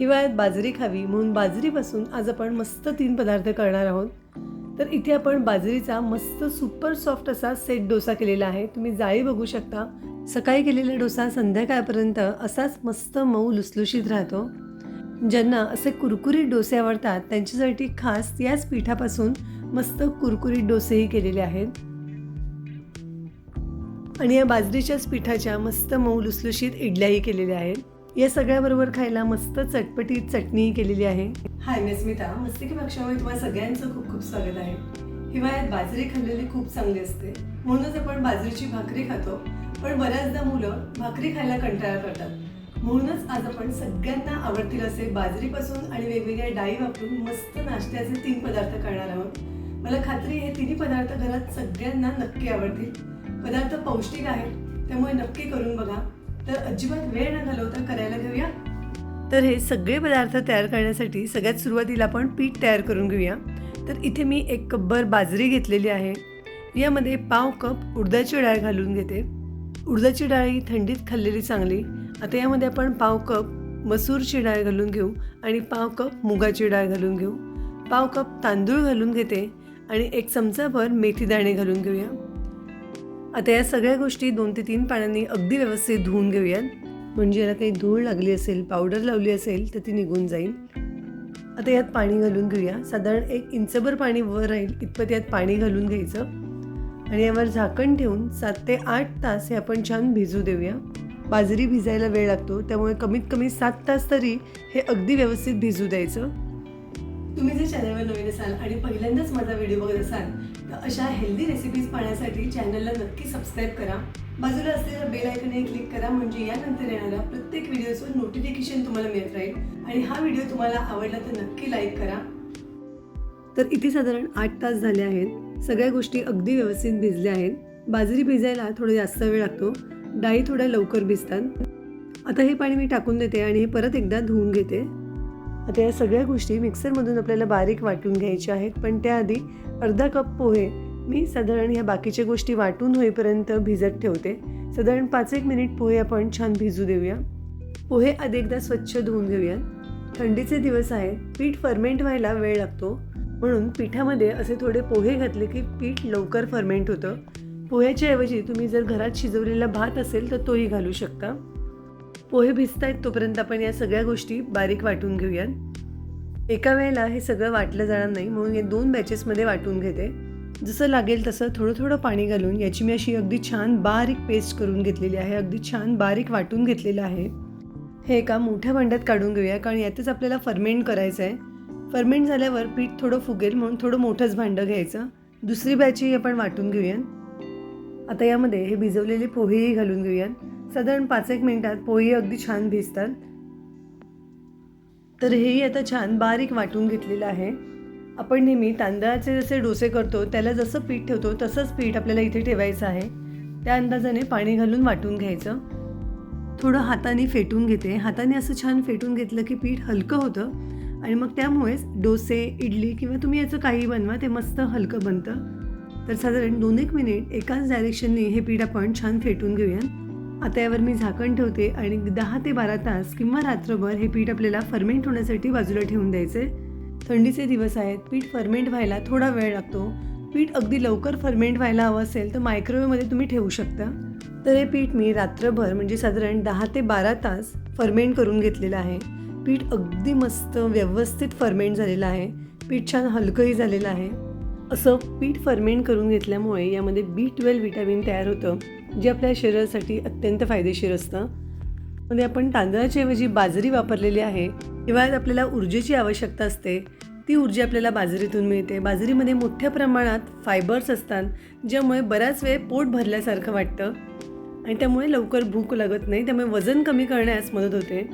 हिवाळ्यात बाजरी खावी म्हणून बाजरीपासून आज आपण मस्त तीन पदार्थ करणार आहोत. तर इथे आपण बाजरीचा मस्त सुपर सॉफ्ट असा सेट डोसा केलेला आहे. तुम्ही जाळी बघू शकता. सकाळी केलेला डोसा संध्याकाळपर्यंत असाच मस्त मऊ लुसलुशीत राहतो. ज्यांना असे कुरकुरीत डोसे आवडतात त्यांच्यासाठी खास याच पिठापासून मस्त कुरकुरीत डोसेही केलेले आहेत. आणि या बाजरीच्याच पिठाच्या मस्त मऊ लुसलुशीत इडल्याही केलेल्या आहेत. या सगळ्याबरोबर खायला मस्त चटपटीत चटणी केलेली आहे. हाय मी स्मिता मस्तिकी पक्षामुळे तुम्हाला सगळ्यांचं खूप खूप स्वागत आहे. हिवाळ्यात बाजरी खाल्लेली खूप चांगली असते. म्हणूनच आपण बाजरीची भाकरी खातो. पण बऱ्याचदा मुलं भाकरी खायला कंटाळा करतात. म्हणूनच आज आपण सगळ्यांना आवडतील असे बाजरीपासून आणि वेगवेगळ्या डाळी वापरून मस्त नाश्त्याचे तीन पदार्थ करणार आहोत. मला खात्री हे तिन्ही पदार्थ घरात सगळ्यांना नक्की आवडतील. पदार्थ पौष्टिक आहेत त्यामुळे नक्की करून बघा. तर अजिबात वेळ न घालवता करायला घेऊया. तर हे सगळे पदार्थ तयार करण्यासाठी सगळ्यात सुरुवातीला आपण पीठ तयार करून घेऊया. तर इथे मी एक कपभर बाजरी घेतलेली आहे. यामध्ये पाव कप उडदाची डाळ घालून घेते. उडदाची डाळ ही थंडीत खाल्लेली चांगली. आता यामध्ये आपण पाव कप मसूरची डाळ घालून घेऊ आणि पाव कप मुगाची डाळ घालून घेऊ. पाव कप तांदूळ घालून घेते आणि एक चमचाभर मेथी दाणे घालून घेऊया. आता या सगळ्या गोष्टी दोन ते तीन पाण्याने अगदी व्यवस्थित धुवून घेऊयात. म्हणजे याला काही धूळ लागली असेल पावडर लावली असेल तर ती निघून जाईल. आता यात पाणी घालून घेऊया. साधारण एक इंचभर पाणी वर राहील इतपत यात पाणी घालून घ्यायचं. आणि यावर झाकण ठेवून सात ते आठ तास हे आपण छान भिजू देऊया. बाजरी भिजायला वेळ लागतो त्यामुळे कमीत कमी सात तास तरी हे अगदी व्यवस्थित भिजू द्यायचं. तुम्ही जर चॅनलवर नवीन असाल आणि पहिल्यांदाच माझा व्हिडिओ बघत असाल अशा हेल्दी रेसिपीज पाहण्यासाठी चॅनलला नक्की सबस्क्राईब करा. बाजूला असलेल्या बेल आयकनने क्लिक करा म्हणजे यानंतर येणाऱ्या प्रत्येक व्हिडिओचं नोटिफिकेशन तुम्हाला मिळत राहील. आणि हा व्हिडिओ तुम्हाला आवडला तर नक्की लाईक करा. तर इथे साधारण आठ तास झाले आहेत. सगळ्या गोष्टी अगदी व्यवस्थित भिजल्या आहेत. बाजरी भिजायला थोडा जास्त वेळ लागतो. डाळी थोड्या लवकर भिजतात. आता हे पाणी मी टाकून देते आणि हे परत एकदा धुवून घेते. आता या सगळ्या गोष्टी मिक्सरमधून आपल्याला बारीक वाटून घ्यायच्या आहेत पण त्याआधी अर्धा कप पोहे मी साधारण ह्या बाकीच्या गोष्टी वाटून होईपर्यंत भिजत ठेवते. साधारण पाच एक मिनिट पोहे आपण छान भिजू देऊया. पोहे आधी एकदा स्वच्छ धुवून घेऊया थंडीचे दिवस आहेत पीठ फर्मेंट व्हायला वेळ लागतो. म्हणून पिठामध्ये असे थोडे पोहे घातले की पीठ लवकर फर्मेंट होतं. पोह्याच्या ऐवजी तुम्ही जर घरात शिजवलेला भात असेल तर तोही घालू शकता. पोहे भिजतायत तोपर्यंत आपण या सगळ्या गोष्टी बारीक वाटून घेऊयात. एका वेळेला हे सगळं वाटलं जाणार नाही म्हणून या दोन बॅचेसमध्ये वाटून घेते. जसं लागेल तसं थोडं थोडं पाणी घालून याची मी अशी अगदी छान बारीक पेस्ट करून घेतलेली आहे अगदी छान बारीक वाटून घेतलेलं आहे. हे एका मोठ्या भांड्यात काढून घेऊया कारण यातच आपल्याला फर्मेंट करायचं आहे फर्मेंट झाल्यावर पीठ थोडं फुगेल म्हणून थोडं मोठंच भांडं घ्यायचं. दुसरी बॅचही आपण वाटून घेऊयात. आता यामध्ये हे भिजवलेले पोहेही घालून घेऊयात. साधारण पाच एक मिनिटात पोहे अगदी छान भिजतात. तर हेही आता छान बारीक वाटून घेतलेलं आहे. आपण नेहमी तांदळाचे जसे डोसे करतो त्याला जसं पीठ ठेवतो तसंच पीठ आपल्याला इथे ठेवायचं आहे. त्या अंदाजाने पाणी घालून वाटून घ्यायचं. थोडं हाताने फेटून घेते. हाताने असं छान फेटून घेतलं की पीठ हलकं होतं आणि मग त्यामुळेच डोसे इडली किंवा तुम्ही याचं काही बनवा ते मस्त हलकं बनतं. तर साधारण दोन एक मिनिट एकाच डायरेक्शनने हे पीठ आपण छान फेटून घेऊया आता यावर मी झाकण ठेवते आणि दहा ते बारा तास किंवा रात्रभर हे पीठ आपल्याला फर्मेंट होण्यासाठी बाजूला ठेवून द्यायचे. थंडीचे दिवस आहेत पीठ फर्मेंट व्हायला थोडा वेळ लागतो. पीठ अगदी लवकर फर्मेंट व्हायला हवं असेल तर मायक्रोवेव्हमध्ये तुम्ही ठेवू शकता. तर हे पीठ मी रात्रभर म्हणजे साधारण दहा ते बारा तास फर्मेंट करून घेतलेलं आहे. पीठ अगदी मस्त व्यवस्थित फर्मेंट झालेलं आहे. पीठ छान हलकंही झालेलं आहे. असं पीठ फर्मेंट करून घेतल्यामुळे यामध्ये बी ट्वेल्व विटॅमिन तयार होतं. जे आपल्या शरीरासाठी अत्यंत फायदेशीर असतं. म्हणजे आपण तांदळाच्या ऐवजी बाजरी वापरलेली आहे हिवाळ्यात आपल्याला ऊर्जेची आवश्यकता असते ती ऊर्जा आपल्याला बाजरीतून मिळते. बाजरीमध्ये मोठ्या प्रमाणात फायबर्स असतात ज्यामुळे बराच वेळ पोट भरल्यासारखं वाटतं आणि त्यामुळे लवकर भूक लागत नाही त्यामुळे वजन कमी करण्यास मदत होते.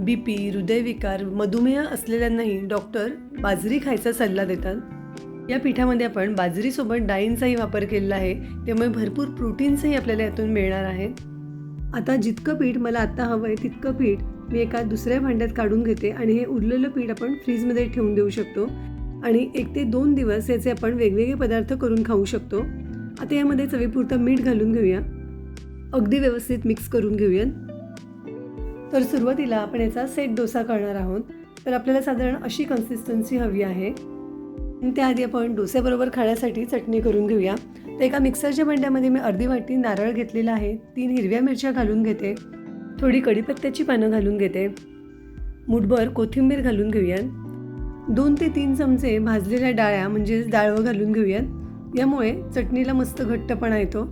बी पी हृदयविकार मधुमेह असलेल्यांनाही डॉक्टर बाजरी खायचा सल्ला देतात. या पिठामध्ये आपण बाजरीसोबत डाळींचाही वापर केलेला आहे. त्यामुळे भरपूर प्रोटीन्सही आपल्याला यातून मिळणार आहेत. आता जितकं पीठ मला आत्ता हवं आहे तितकं पीठ मी एका दुसऱ्या भांड्यात काढून घेते आणि हे उरलेलं पीठ आपण फ्रीजमध्ये ठेवून देऊ शकतो. आणि एक ते दोन दिवस याचे आपण वेगवेगळे पदार्थ करून खाऊ शकतो. आता यामध्ये चवीपुरतं मीठ घालून घेऊया. अगदी व्यवस्थित मिक्स करून घेऊया. तर सुरुवातीला आपण याचा सेट डोसा करणार आहोत. तर आपल्याला साधारण अशी कन्सिस्टन्सी हवी आहे. त्याआधी आपण डोस्याबरोबर खाण्यासाठी चटणी करून घेऊया. तर एका मिक्सरच्या भांड्यामध्ये मी अर्धी वाटी नारळ घेतलेला आहे. तीन हिरव्या मिरच्या घालून घेते. थोडी कढीपत्त्याची पानं घालून घेते. मुठभर कोथिंबीर घालून घेऊयात दोन ते तीन चमचे भाजलेल्या डाळ्या म्हणजेच डाळवं घालून घेऊयात यामुळे चटणीला मस्त घट्टपणा येतो.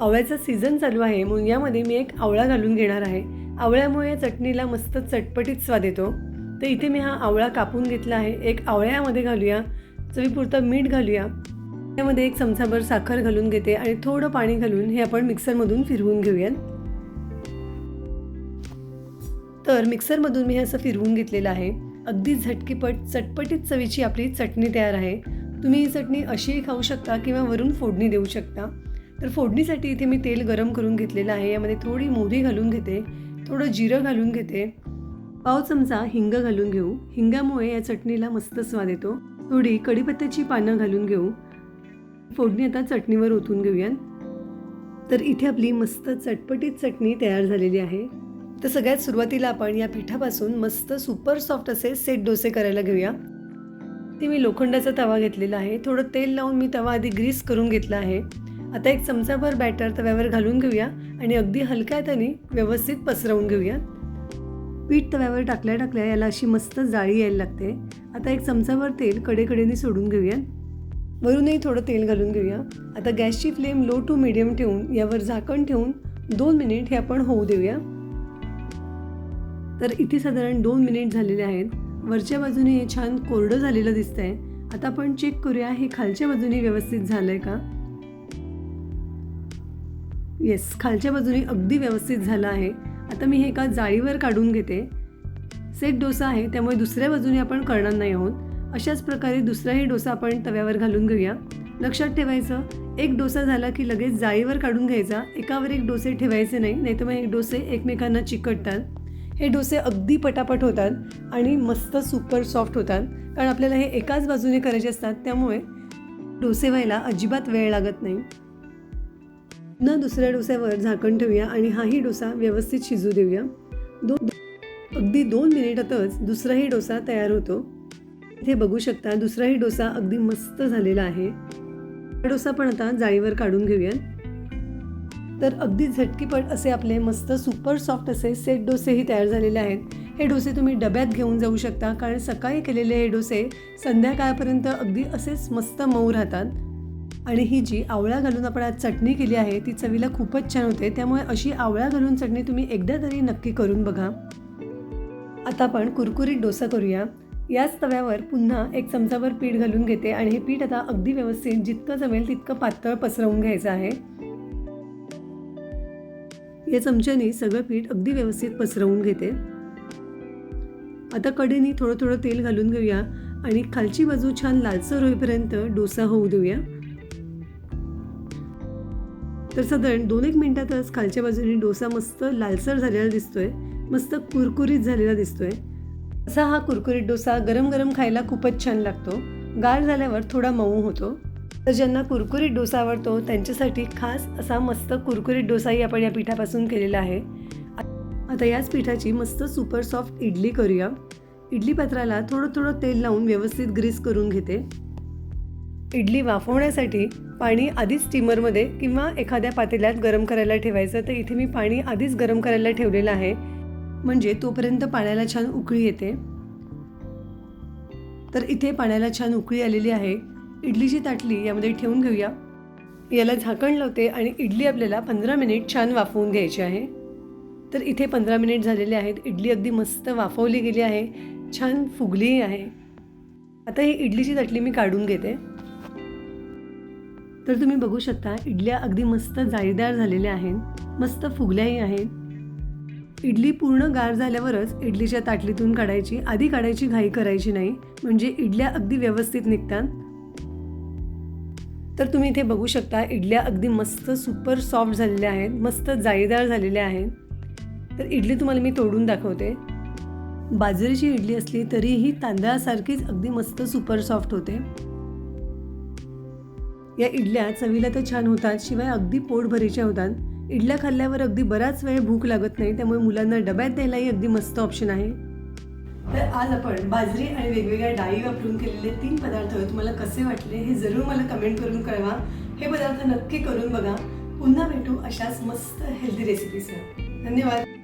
आवळ्याचा सीझन चालू आहे म्हणून यामध्ये मी एक आवळा घालून घेणार आहे. आवळ्यामुळे या चटणीला मस्त चटपटीत स्वाद येतो. तर इथे मी हा आवळा कापून घेतला आहे. एक आवळ्यामध्ये घालूया. चवीपुरतं मीठ घालूया. त्यामध्ये एक चमचाभर साखर घालून घेते आणि थोडं पाणी घालून हे आपण मिक्सरमधून फिरवून घेऊयात. तर मिक्सरमधून मी हे असं फिरवून घेतलेलं आहे. अगदी झटकीपट चटपटीत चवीची आपली चटणी तयार आहे. तुम्ही ही चटणी अशीही खाऊ शकता किंवा वरून फोडणी देऊ शकता. तर फोडणीसाठी इथे मी तेल गरम करून घेतलेलं आहे. यामध्ये थोडी मोहरी घालून घेते. थोडं जिरं घालून घेते. पाव चमचा हिंग घालून घेऊ. हिंगामुळे या चटणीला मस्त स्वाद येतो. थोडी कढीपत्त्याची पानं घालून घेऊ. फोडणी आता चटणीवर ओतून घेऊया तर इथे आपली मस्त चटपटीत चटणी तयार झालेली आहे. तर सगळ्यात सुरुवातीला आपण या पिठापासून मस्त सुपर सॉफ्ट असे सेट डोसे करायला घेऊया. ते मी लोखंडाचा तवा घेतलेला आहे. थोडं तेल लावून मी तवा आधी ग्रीस करून घेतला आहे. आता एक चमचाभर बॅटर तव्यावर घालून घेऊया आणि अगदी हलक्या हाताने व्यवस्थित पसरवून घेऊया पीठ तव्यावर टाकल्या टाकल्या याला अशी मस्त जाळी यायला लागते. आता एक चमचाभर तेल कडेकडेने सोडून घेऊया. वरूनही थोडं तेल घालून घेऊया. आता गॅसची फ्लेम लो टू मिडियम ठेवून यावर झाकण ठेवून दोन मिनिट हे आपण होऊ देऊया. तर इथे साधारण दोन मिनिट झालेले आहेत. वरच्या बाजूने हे छान कोरडं झालेलं दिसतंय. आता आपण चेक करूया हे खालच्या बाजूने व्यवस्थित झालंय का? येस खालच्या बाजूने अगदी व्यवस्थित झालं आहे. आता मी हे एका जाळीवर काढून घेते. सेट डोसा आहे त्यामुळे दुसऱ्या बाजूने आपण करणार नाही आहोत. अशाच प्रकारे दुसराही डोसा आपण तव्यावर घालून घेऊया. लक्षात ठेवायचं एक डोसा झाला की लगेच जाळीवर काढून घ्यायचा. एकावर एक डोसे ठेवायचे नाही नाहीतर मग हे डोसे एकमेकांना चिकटतात. हे डोसे अगदी पटापट होतात आणि मस्त सुपर सॉफ्ट होतात. कारण आपल्याला हे एकाच बाजूने करायचे असतात त्यामुळे डोसे व्हायला अजिबात वेळ लागत नाही. पुन्हा दुसऱ्या डोस्यावर झाकण ठेवूया आणि हाही डोसा व्यवस्थित शिजू देऊया. दोन अगदी दोन मिनिटातच दुसराही डोसा तयार होतो. इथे बघू शकता दुसराही डोसा अगदी मस्त झालेला आहे. हा डोसा पण आता जाळीवर काढून घेऊया. तर अगदी झटकीपट असे आपले मस्त सुपर सॉफ्ट असे सेट डोसेही तयार झालेले आहेत. हे डोसे तुम्ही डब्यात घेऊन जाऊ शकता कारण सकाळी केलेले हे डोसे संध्याकाळपर्यंत अगदी असेच मस्त मऊ राहतात. आणि ही जी आवळा घालून आपण आज चटणी केली आहे ती चवीला खूपच छान होते. त्यामुळे अशी आवळा घालून चटणी तुम्ही एकदा तरी नक्की करून बघा. आता आपण कुरकुरीत डोसा करूया. याच तव्यावर पुन्हा एक चमचाभर पीठ घालून घेते आणि हे पीठ आता अगदी व्यवस्थित जितकं जमेल तितकं पातळ पसरवून घ्यायचं आहे. या चमच्याने सगळं पीठ अगदी व्यवस्थित पसरवून घेते. आता कडेने थोडं थोडं तेल घालून घेऊया आणि खालची बाजू छान लालसर होईपर्यंत डोसा होऊ देऊया. तर साधारण दोन एक मिनटातच खालच्या बाजूने डोसा मस्त लालसर झालेला दिसतोय मस्त कुरकुरीत झालेला दिसतोय. असा हा कुरकुरीत डोसा गरम गरम खायला खूपच छान लागतो. गार झाल्यावर थोडा मऊ होतो. तर ज्यांना कुरकुरीत डोसा आवडतो त्यांच्यासाठी खास असा मस्त कुरकुरीत डोसाही आपण या पिठापासून केलेला आहे. आता याच पिठाची मस्त सुपर सॉफ्ट इडली करूया. इडली पात्राला थोडं थोडं तेल लावून व्यवस्थित ग्रीस करून घेते. इडली वाफवण्यासाठी पाणी आधीच स्टीमरमध्ये किंवा एखाद्या पातेल्यात गरम करायला ठेवायचं तर इथे मी पाणी आधीच गरम करायला ठेवलेलं आहे. म्हणजे तोपर्यंत पाण्याला छान उकळी येते. तर इथे पाण्याला छान उकळी आलेली आहे. इडलीची ताटली यामध्ये ठेवून घेऊया. याला झाकण लावते आणि इडली आपल्याला पंधरा मिनिट छान वाफवून घ्यायची आहे. तर इथे पंधरा मिनिट झालेले आहेत. इडली अगदी मस्त वाफवली गेली आहे. छान फुगलीही आहे. आता ही इडलीची ताटली मी काढून घेते. तर तुम्ही बघू शकता इडल्या अगदी मस्त जाळीदार झालेल्या आहेत मस्त फुगल्याही आहेत. इडली पूर्ण गार झाल्यावरच इडलीच्या ताटलीतून काढायची आधी काढायची घाई करायची नाही म्हणजे इडल्या अगदी व्यवस्थित निघतात. तर तुम्ही इथे बघू शकता इडल्या अगदी मस्त सुपर सॉफ्ट झालेल्या आहेत मस्त जाळीदार झालेल्या आहेत. तर इडली तुम्हाला मी तोडून दाखवते. बाजरीची इडली असली तरीही तांदळासारखीच अगदी मस्त सुपर सॉफ्ट होते. या इडल्या चवीला तर छान होतात शिवाय अगदी पोटभरीच्या होतात. इडल्या खाल्ल्यावर अगदी बराच वेळ भूक लागत नाही त्यामुळे मुलांना डब्यात द्यायलाही अगदी मस्त ऑप्शन आहे. तर आज आपण बाजरी आणि वेगवेगळ्या डाळी वापरून केलेले तीन पदार्थ तुम्हाला कसे वाटले हे जरूर मला कमेंट करून कळवा. हे पदार्थ नक्की करून बघा. पुन्हा भेटू अशाच मस्त हेल्दी रेसिपीसह धन्यवाद.